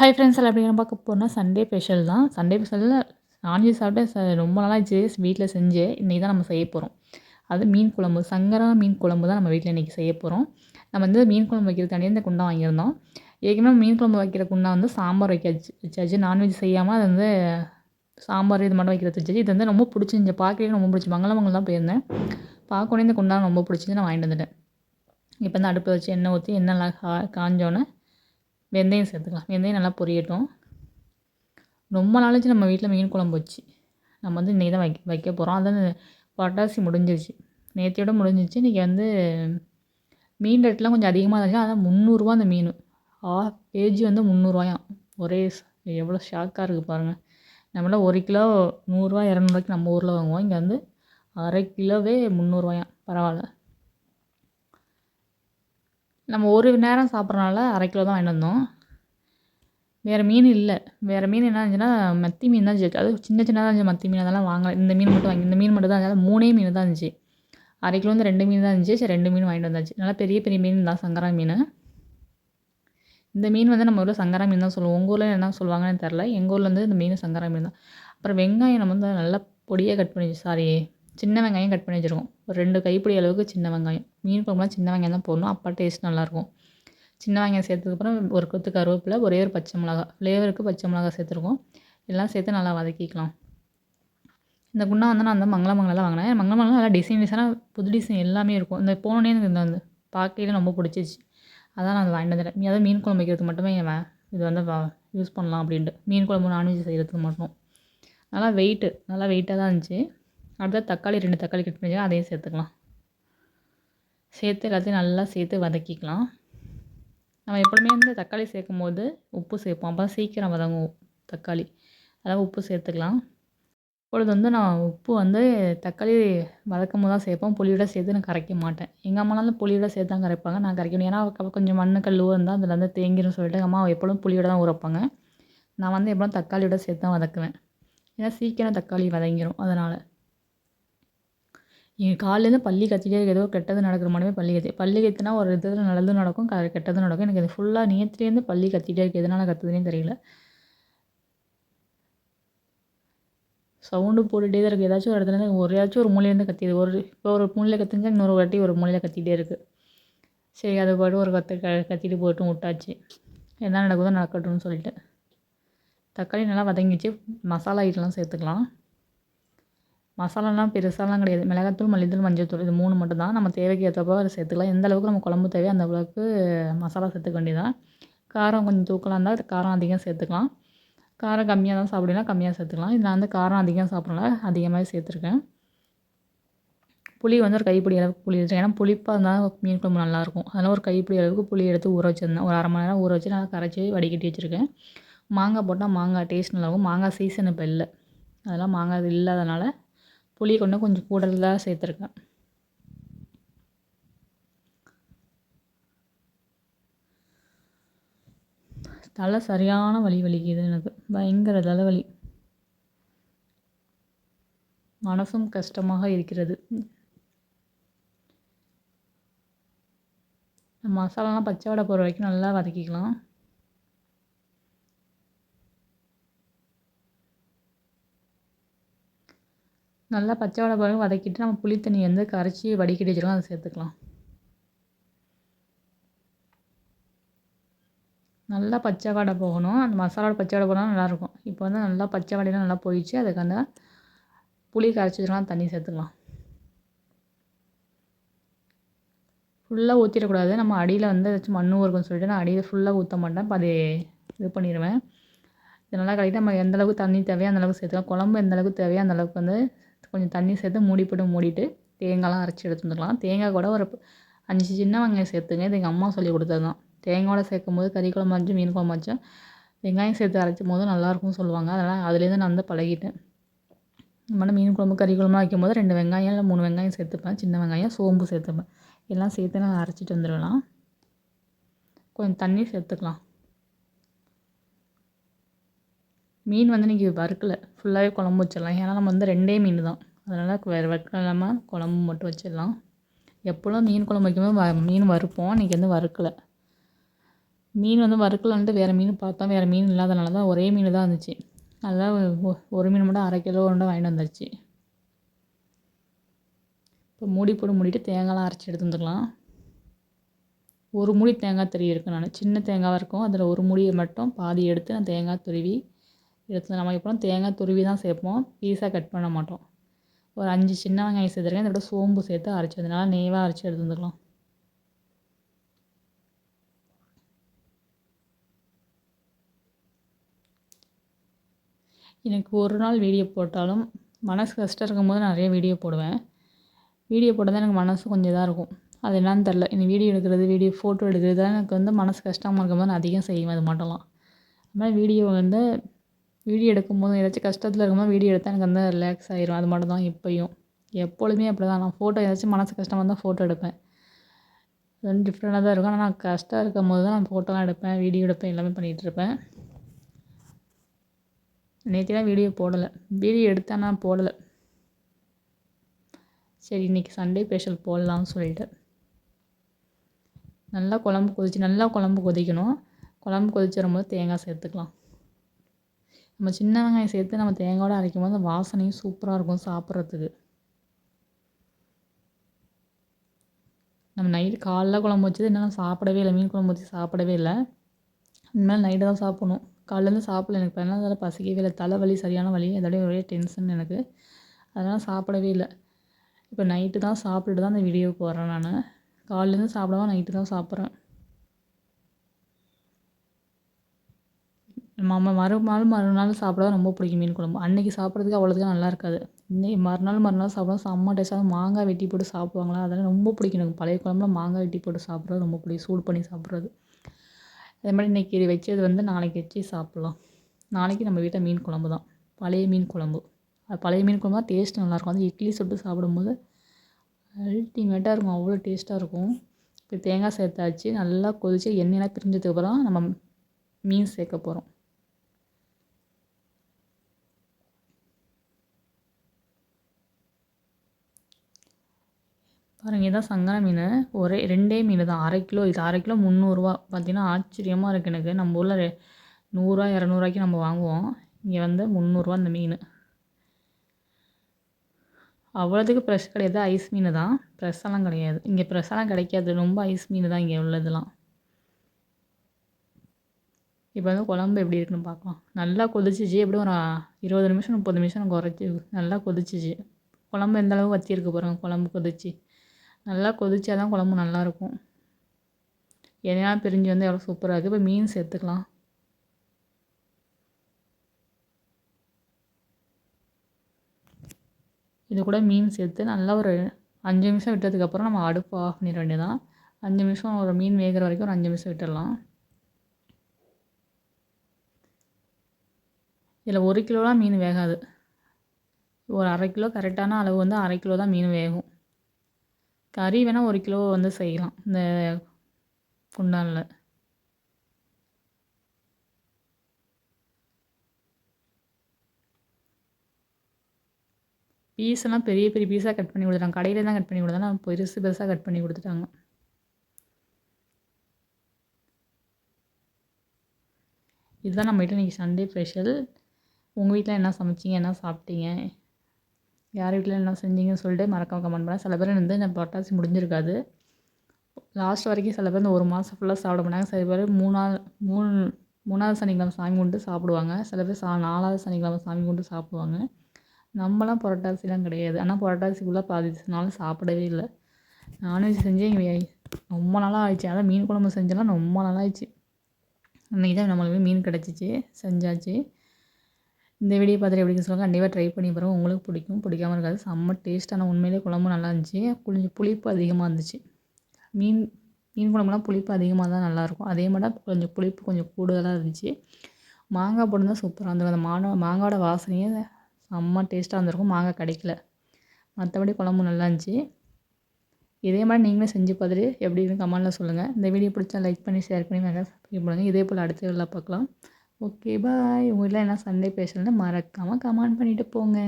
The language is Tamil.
ஹை ஃப்ரெண்ட்ஸ் எல்லாம் எப்படி பார்க்க போனால் சண்டே ஸ்பெஷல் தான். சண்டே ஸ்பெஷலில் நான்வெஜ் சாப்பிட்டு ரொம்ப ரொம்ப நாளாச்சு வீட்டில் செஞ்சு இன்றைக்கி தான் நம்ம செய்ய போகிறோம் அது மீன் குழம்பு சங்கரா மீன் குழம்பு தான் நம்ம வீட்டில் இன்றைக்கி செய்ய போகிறோம் நம்ம வந்து மீன் குழம்பு வைக்கிறது தனியாக இந்த குண்டா வாங்கியிருந்தோம். ஏற்கனவே மீன் குழம்பு வைக்கிற குண்டா வந்து சாம்பார் வைக்காச்சு வச்சாச்சு நான்வெஜ் செய்யாமல் அது வந்து சாம்பார் இது மட்டும் வைக்கிறது வச்சாச்சு இது வந்து ரொம்ப பிடிச்சிருந்துச்சி பார்க்கவே ரொம்ப பிடிச்சி மங்களமங்கல் தான் போயிருந்தேன். பார்க்கணும் இந்த குண்டா ரொம்ப பிடிச்சிருந்து நான் வாங்கிட்டு வந்துட்டேன். இப்போ வந்து அடுப்பில் வச்சு எண்ணெய் ஊற்றி எண்ணெய் கா காஞ்சோன்னே வெந்தயம் சேர்த்துக்கலாம். வெந்தயம் நல்லா பொரியட்டும். ரொம்ப நாளாச்சு நம்ம வீட்டில் மீன் குழம்பு வச்சு நம்ம வந்து இன்றைக்கி தான் வைக்க வைக்க போகிறோம் அதான் பட்டாசி முடிஞ்சிருச்சு. நேற்றையோட முடிஞ்சிச்சு இன்றைக்கி வந்து மீன் ரேட்லாம் கொஞ்சம் அதிகமாக இருந்துச்சு அதான் முந்நூறுரூவா அந்த மீன். ஆஃப் கேஜி வந்து முந்நூறுரூவாயாம் ஒரே எவ்வளோ ஷாக்காக இருக்குது பாருங்கள் நம்மளாம் ஒரு கிலோ நூறுரூவா இரநூறுவாய்க்கு நம்ம ஊரில் வாங்குவோம். இங்கே வந்து அரை கிலோவே முந்நூறுரூவாயாம் பரவாயில்ல. நம்ம ஒரு நேரம் சாப்பிட்றனால அரை கிலோ தான் வாங்கிட்டு வந்தோம். வேறு மீன் இல்லை. வேறு மீன் என்ன இருந்துச்சுன்னா மத்தி மீன் தான் இருந்துச்சு. அது சின்ன சின்னதாக இருந்துச்சு. மத்தி மீன் அதெல்லாம் வாங்கலை. இந்த மீன் மட்டும் வாங்கி இந்த மீன் மட்டும் தான் இருந்துச்சு. மூணே மீன் தான் இருந்துச்சு. அரை கிலோ வந்து ரெண்டு மீன் தான் இருந்துச்சு. சரி ரெண்டு மீன் வாங்கிட்டு வந்தாச்சு. நல்லா பெரிய பெரிய மீன் தான் சங்கரா மீன். இந்த மீன் வந்து நம்ம ஊரில் சங்கரா மீன் தான் சொல்லுவோம். உங்கள் ஊரில் என்ன சொல்லுவாங்கன்னு தெரில எங்கள் ஊரில் வந்து இந்த மீன் சங்கரா மீன் தான். அப்புறம் வெங்காயம் நம்ம வந்து நல்லா பொடியாக கட் பண்ணி சாரி சின்ன வெங்காயம் கட் பண்ணி வச்சுருக்கோம் ஒரு ரெண்டு கைப்பிடி அளவுக்கு சின்ன வெங்காயம். மீன் குழம்புலாம் சின்ன வெங்காயம் தான் போடணும். அப்போ டேஸ்ட் நல்லாயிருக்கும். சின்ன வெங்காயம் சேர்த்ததுக்கப்புறம் ஒரு கொத்து கருவேப்பிலை ஒரே ஒரு பச்சை மிளகா. ஃப்ளேவருக்கு பச்சை மிளகா சேர்த்துருக்கோம். எல்லாம் சேர்த்து நல்லா வதக்கிக்கலாம். இந்த குண்டா வந்து நான் வந்து மங்களமங்கலில் வாங்கினேன். மங்களமங்கலம் நல்லா டிசைன் டிசைனாக புது டிசைன் எல்லாமே இருக்கும். இந்த போனோடனே எனக்கு இந்த வந்து பார்க்கையில ரொம்ப பிடிச்சிச்சு அதான் நான் அதை வாங்கிட்டு வந்துட்டேன் அதாவது மீன் குழம்பு வைக்கிறதுக்கு மட்டுமே இது வந்து யூஸ் பண்ணலாம் அப்படின்ட்டு. மீன் குழம்பு நான்வெஜ் செய்கிறதுக்கு மட்டும். நல்லா வெயிட்டு நல்லா வெயிட்டாக தான் இருந்துச்சு. அடுத்தது தக்காளி ரெண்டு தக்காளி கட் பண்ணி அதையும் சேர்த்துக்கலாம். சேர்த்து எல்லாத்தையும் நல்லா சேர்த்து வதக்கிக்கலாம். நம்ம எப்பொழுதுமே வந்து தக்காளி சேர்க்கும் போது உப்பு சேர்ப்போம். அப்போ தான் சீக்கிரம் வதங்கும் தக்காளி. அதாவது உப்பு சேர்த்துக்கலாம். இப்பொழுது வந்து நான் உப்பு வந்து தக்காளி வதக்கும் போது தான் சேர்ப்போம். புளியோட சேர்த்து நான் கரைக்க மாட்டேன். எங்கள் அம்மாலாம் புளியோட சேர்த்து தான் கரைப்பாங்க. நான் கரைக்கணும் ஏன்னா கொஞ்சம் மண் கல் இருந்தால் அதில் வந்து தேங்கிடும் சொல்லிட்டு எங்கள் அம்மா எப்பொழுதும் புளியோட தான் ஊறப்பாங்க நான் வந்து எப்பொழுதும் தக்காளியோட சேர்த்து தான் வதக்குவேன். ஏன்னா சீக்கிரம் தக்காளி வதங்கிடும் அதனால். இங்கே காலையிலேருந்து பள்ளி கத்திட்டே இருக்குது ஏதோ கெட்டது நடக்கிற மாதிரி பள்ளி கத்தி பள்ளி கத்தினா ஒரு இதில் நல்லதும் நடக்கும் க கெட்டதும் நடக்கும். எனக்கு இது ஃபுல்லாக நேற்றுலேருந்து பள்ளி கத்திட்டே இருக்குது எதனால் கத்துதுன்னே தெரியல. சவுண்டு போட்டுகிட்டே தான் இருக்குது ஏதாச்சும் ஒரு இடத்துல ஒரு ஒரு மூலையிலேருந்து கத்திது ஒரு இப்போ ஒரு மூலையில் கத்துஞ்சா இன்னொரு வாட்டி ஒரு மூலையில் கத்திகிட்டே இருக்குது சரி அதை பாட்டு ஒரு கத்து க கத்திட்டு போட்டு விட்டாச்சு. என்ன நடக்குதோ நடக்கட்டும்னு சொல்லிட்டு. தக்காளி நல்லா வதங்கிச்சு மசாலா ஐட்டம்லாம் சேர்த்துக்கலாம். மசாலாலாம் பெருசாலாம் கிடையாது. மிளகாத்தூள் மல்லித்தூள் மஞ்சள்தூள் இது மூணு மட்டும் தான் நம்ம தேவைக்கு ஏற்றப்போ அதை சேர்த்துக்கலாம். எந்த அளவுக்கு நம்ம குழம்பு தேவையோ அந்த அளவுக்கு மசாலா சேர்த்துக்க வேண்டியதான் காரம் கொஞ்சம் தூக்கலாக இருந்தால் காரம் அதிகம் சேர்த்துக்கலாம். காரம் கம்மியாக தான் சாப்பிடுனா கம்மியாக சேர்த்துக்கலாம். இது நான் வந்து காரம் அதிகம் சாப்பிடல அதிகமாகவே சேர்த்துருக்கேன். புளி வந்து ஒரு கைப்பிடி அளவுக்கு புளி எடுத்துருக்கேன். ஏன்னா புளிப்பாக இருந்தால் மீன் குழம்பு நல்லாயிருக்கும். அதனால் ஒரு கைப்பிடி அளவுக்கு புளி எடுத்து ஊற வச்சுருந்தேன். ஒரு அரை மணி நேரம் ஊற வச்சு நல்லா கரைச்சி வடிகட்டி வச்சுருக்கேன். மாங்காய் போட்டால் மாங்காய் டேஸ்ட் நல்லாயிருக்கும். மாங்காய் சீசன் இப்போ இல்லை. அதெல்லாம் மாங்காய் இல்லாதனால புளி கொண்டு கொஞ்சம் கூடுதலாக சேர்த்துருக்கேன். தலை சரியான வலி வலிக்குது எனக்கு. பயங்கர தலைவலி. மனசும் கஷ்டமாக இருக்கிறது. மசாலாலாம் பச்சை வடை போகிற வரைக்கும் நல்லா வதக்கிக்கலாம். நல்லா பச்சை வடை பிறகு வதக்கிட்டு நம்ம புளி தண்ணி வந்து கரைச்சி வடிகட்டி வச்சுருக்கோம் அதை சேர்த்துக்கலாம். நல்லா பச்சை வடை போகணும். அந்த மசாலாவோட பச்சை வடை போனால் நல்லாயிருக்கும். இப்போ வந்து நல்லா பச்சை வடையெல்லாம் நல்லா போயிடுச்சு அதுக்கு அந்த புளி கரைச்சி வச்சுக்கலாம் தண்ணி சேர்த்துக்கலாம். ஃபுல்லாக ஊற்றிடக்கூடாது நம்ம அடியில் வந்து ஏதாச்சும் மண்ணு இருக்கும்னு சொல்லிட்டு நான் அடியில் ஃபுல்லாக ஊற்ற மாட்டேன். இப்போ அதை இது பண்ணிடுவேன் இது நல்லா கலக்கிட்டு நம்ம எந்த அளவுக்கு தண்ணி தேவையோ அந்தளவுக்கு சேர்த்துக்கலாம். குழம்பு எந்த அளவுக்கு தேவையோ அந்தளவுக்கு வந்து கொஞ்சம் தண்ணி சேர்த்து மூடி போட்டு மூடிட்டு தேங்காய்லாம் அரைச்சி எடுத்து வந்துடலாம். தேங்காய் கூட ஒரு அஞ்சு சின்ன வெங்காயம் சேர்த்துங்க. இது எங்கள் அம்மா சொல்லி கொடுத்தது தான். தேங்காயோட சேர்க்கும் போது கறி குழம்பாச்சும் மீன் குழம்பாச்சும் வெங்காயம் சேர்த்து அரைச்சும் போது நல்லாயிருக்கும்னு சொல்லுவாங்க. அதனால் அதுலேருந்து நான் வந்து பழகிட்டேன். நம்ம மீன் குழம்பு கறி குழம்பு வைக்கும் போது ரெண்டு வெங்காயம் இல்லை மூணு வெங்காயம் சேர்த்துப்பேன். சின்ன வெங்காயம் சோம்பு சேர்த்துப்பேன். எல்லாம் சேர்த்து நான் அரைச்சிட்டு வந்துடலாம். கொஞ்சம் தண்ணி சேர்த்துக்கலாம். மீன் வந்து இன்றைக்கி வறுக்கலை. ஃபுல்லாகவே குழம்பு வச்சிடலாம். ஏன்னா நம்ம வந்து ரெண்டே மீன் தான் அதனால் வேறு வறுக்கலாமல் குழம்பு மட்டும் வச்சிடலாம். எப்போல்லாம் மீன் குழம்பு வைக்கும்போது வ மீன் வறுப்போம். இன்றைக்கி வந்து வறுக்கலை. மீன் வந்து வறுக்கலான்ட்டு வேறு மீன் பார்த்தோம். வேறு மீன் இல்லாதனால தான் ஒரே மீன் தான் இருந்துச்சு அதுதான் ஒரு மீன் மட்டும் அரை கிலோ ஒன்று வாங்கிட்டு வந்துருச்சு. இப்போ மூடி போட்டு மூடிட்டு தேங்காய்லாம் அரைச்சி எடுத்து வந்துக்கலாம் ஒரு மூடி தேங்காய் துருவி இருக்கேன் நான் சின்ன தேங்காவாக இருக்கும். அதில் ஒரு மூடியை மட்டும் பாதி எடுத்து நான் தேங்காய் துருவி எடுத்து நம்ம இப்போ தேங்காய் துருவி தான் சேர்ப்போம். பீஸாக கட் பண்ண மாட்டோம். ஒரு அஞ்சு சின்ன வெங்காயம் சேர்த்துருக்கேன். இதோட சோம்பு சேர்த்து அரைச்சி அதனால நெய்வாக அரைச்சி எடுத்து வந்துக்கலாம். எனக்கு ஒரு நாள் வீடியோ போட்டாலும் மனசு கஷ்டம் இருக்கும்போது நிறைய வீடியோ போடுவேன். வீடியோ போட்டால் தான் எனக்கு மனசு கொஞ்சம் இதாக இருக்கும். அது என்னன்னு தெரில இந்த வீடியோ எடுக்கிறது வீடியோ ஃபோட்டோ எடுக்கிறது தான் எனக்கு வந்து மனசு கஷ்டமாக இருக்கும்போது நான் அதிகம் செய்வேன். அது மட்டும்லாம் அது வீடியோ வந்து வீடியோ எடுக்கும்போது ஏதாச்சும் கஷ்டத்தில் இருக்கும்போது வீடியோ எடுத்தால் எனக்கு வந்து ரிலாக்ஸ் ஆகிரும் அது மட்டும் தான் இப்போயும். எப்பொழுதுமே அப்படி தான் நான் ஃபோட்டோ ஏதாச்சும் மனசு கஷ்டமாக தான் ஃபோட்டோ எடுப்பேன். அது வந்து டிஃப்ரெண்ட்டாக தான் இருக்கும். ஆனால் நான் கஷ்டம் இருக்கும்போது தான் நான் ஃபோட்டோலாம் எடுப்பேன். வீடியோ எடுப்பேன். எல்லாமே பண்ணிகிட்ருப்பேன் நேற்றுலாம் வீடியோ போடலை. வீடியோ எடுத்தேன் நான் போடலை. சரி இன்றைக்கி சண்டே ஸ்பெஷல் போடலாம்னு சொல்லிட்டு. நல்லா குழம்பு கொதிச்சு நல்லா குழம்பு கொதிக்கணும். குழம்பு கொதிச்சு வரும்போது தேங்காய் சேர்த்துக்கலாம். நம்ம சின்ன வெங்காயம் சேர்த்து நம்ம தேங்காயோட அரைக்கும் போது வாசனையும் சூப்பராக இருக்கும் சாப்பிட்றதுக்கு. நம்ம நைட்டு காலைல குழம்பு வச்சது இன்னும் சாப்பிடவே இல்லை. மீன் குழம்பு வச்சு சாப்பிடவே இல்லை. இனிமேல் நைட்டு தான் சாப்பிட்ணும். காலையிலேருந்து சாப்பிடல. எனக்கு பதினாலு பசிக்கவே இல்லை. தலைவலி சரியான வலி அதோடய ஒரே டென்ஷன் எனக்கு. அதனால் சாப்பிடவே இல்லை. இப்போ நைட்டு தான் சாப்பிட்டுட்டு தான் அந்த வீடியோவுக்கு வரேன் நான். காலையிலேருந்து சாப்பிடாம நைட்டு தான் சாப்பிட்றேன். நம்ம மறுநாள் மறுநாள் சாப்பிட ரொம்ப பிடிக்கும் மீன் குழம்பு. அன்றைக்கி சாப்பிட்றதுக்கு அவ்வளோதுக்கு நல்லா இருக்காது. இன்னைக்கு மறுநாள் மறுநாள் சாப்பிட செம்ம டேஸ்ட்டாக மாங்காய் வெட்டி போட்டு சாப்பிடுவாங்களா? அதெல்லாம் ரொம்ப பிடிக்கும் எனக்கு. பழைய குழம்புல மாங்காய் வெட்டி போட்டு சாப்பிட்றது ரொம்ப பிடிக்கும். சூடு பண்ணி சாப்பிட்றது. அதே மாதிரி இன்றைக்கி வச்சது வந்து நாளைக்கு வச்சு சாப்பிட்லாம். நாளைக்கு நம்ம வீட்டில் மீன் குழம்பு தான். பழைய மீன் குழம்பு. அது பழைய மீன் குழம்பு தான் டேஸ்ட் நல்லாயிருக்கும் அது இட்லி சுட்டு சாப்பிடும்போது அல்டிமேட்டாக இருக்கும். அவ்வளோ டேஸ்ட்டாக இருக்கும். இப்போ தேங்காய் சேர்த்தாச்சு. நல்லா கொதித்து எண்ணெயெல்லாம் பிரிஞ்சதுக்கப்புறம் நம்ம மீன் சேர்க்க போகிறோம் பாருங்கள் இதான் சங்கர மீன். ஒரே ரெண்டே மீன் தான் அரை கிலோ இது அரை கிலோ முந்நூறுரூவா பார்த்தீங்கன்னா ஆச்சரியமாக இருக்குது எனக்கு. நம்ம ஊரில் நூறுரூவா இரநூறுவாய்க்கு நம்ம வாங்குவோம். இங்கே வந்து முந்நூறுரூவா இந்த மீன். அவ்வளோதுக்கு ஃப்ரெஷ் கிடையாது. ஐஸ் மீன் தான் ஃப்ரெஷ்ஷெல்லாம் கிடையாது. இங்கே ஃப்ரெஷ்ஷெல்லாம் கிடைக்காது. ரொம்ப ஐஸ் மீன் தான் இங்கே உள்ளதெல்லாம். இப்போ வந்து குழம்பு எப்படி இருக்குன்னு பார்க்கலாம். நல்லா கொதிச்சிச்சு. எப்படியும் ஒரு இருபது நிமிஷம் முப்பது நிமிஷம் குறைச்சி நல்லா கொதிச்சிச்சு. குழம்பு எந்த அளவு வச்சிருக்க பாருங்கள் குழம்பு கொதிச்சு. நல்லா கொதிச்சா தான் குழம்பு நல்லாயிருக்கும். எண்ணெயெலாம் பிரிஞ்சு வந்து எவ்வளோ சூப்பராக இருக்குது இப்போ மீன் சேர்த்துக்கலாம். இது கூட மீன் சேர்த்து நல்லா ஒரு அஞ்சு நிமிஷம் விட்டதுக்கப்புறம் நம்ம அடுப்பு ஆஃப் பண்ணிட வேண்டியதான் அஞ்சு நிமிஷம் ஒரு மீன் வேகிற வரைக்கும் ஒரு அஞ்சு நிமிஷம் விட்டுடலாம். இதில் ஒரு கிலோலாம் மீன் வேகாது. ஒரு அரை கிலோ கரெக்டான அளவு வந்து அரை கிலோ தான் மீன் வேகும். கறி வேணால் ஒரு கிலோ வந்து செய்யலாம் இந்த குண்டானில். பீஸெல்லாம் பெரிய பெரிய பீஸாக கட் பண்ணி கொடுத்துட்டாங்க. கடையில் தான் கட் பண்ணி கொடுத்தாங்க. பெருசு பெருசாக கட் பண்ணி கொடுத்துட்டாங்க. இதுதான் நம்ம வீட்டில் இன்றைக்கி சண்டே ஸ்பெஷல். உங்கள் வீட்டில் என்ன சமைச்சிங்க? என்ன சாப்பிட்டீங்க? யார் வீட்டில் என்ன செஞ்சீங்கன்னு சொல்லிட்டு மறக்காம கமெண்ட் பண்ணால் சில பேர் வந்து இந்த புரட்டாசி முடிஞ்சிருக்காது. லாஸ்ட் வரைக்கும் சில பேர் இந்த ஒரு மாதம் ஃபுல்லாக சாப்பிட மாட்டாங்க. சில பேர் மூணாவது மூணு மூணாவது சனிக்கிழமை சாமி கும்பிட்டு சாப்பிடுவாங்க. சில பேர் சா நாலாவது சனிக்கிழமை சாமி கும்பிட்டு சாப்பிடுவாங்க. நம்மலாம் புரட்டாசிலாம் கிடையாது. ஆனால் புரட்டாசிக்குள்ளே பாதி நாள் சாப்பிடவே இல்லை. நான்வெஜ் செஞ்சு இங்கே ரொம்ப நாளாக ஆயிடுச்சு. அதான் மீன் குழம்பு செஞ்செல்லாம் ரொம்ப நாளாக ஆயிடுச்சு. அன்றைக்கி தான் நம்மளுக்கு மீன் கிடச்சிச்சு செஞ்சாச்சு. இந்த வீடியோ பார்த்துட்டு எப்படி சொல்லுங்கள் கண்டிப்பாக ட்ரை பண்ணி பாருங்கள் உங்களுக்கு பிடிக்கும். பிடிக்காம இருக்காது. செம்ம டேஸ்ட்டான உண்மையிலே குழம்பு நல்லா இருந்துச்சு. கொஞ்சம் புளிப்பு அதிகமாக இருந்துச்சு. மீன் மீன் குழம்புலாம் புளிப்பு அதிகமாக தான் நல்லாயிருக்கும் அதே மாதிரி கொஞ்சம் புளிப்பு கொஞ்சம் கூடுதலாக இருந்துச்சு. மாங்காய் போட்டிருந்தா சூப்பராக இருந்திருக்கும். அந்த மாங்காய் மாங்காயோட வாசனையே செம்ம டேஸ்ட்டாக இருந்திருக்கும். மாங்காய் கிடைக்கல. மற்றபடி குழம்பு நல்லா இருந்துச்சு. இதே மாதிரி நீங்களும் செஞ்சு பார்த்துட்டு எப்படி இருக்குன்னு கமெண்ட்டில் சொல்லுங்கள் இந்த வீடியோ பிடிச்சா லைக் பண்ணி ஷேர் பண்ணி மேலே சப்ஸ்கிரைப் பண்ணுங்கள் இதே போல் அடுத்த வீடியோவில் பார்க்கலாம். ஓகே பாய் உங்கள் வீட்டில் என்ன சண்டே ஸ்பெஷல்னு மறக்காமல் கமெண்ட் பண்ணிவிட்டு போங்க.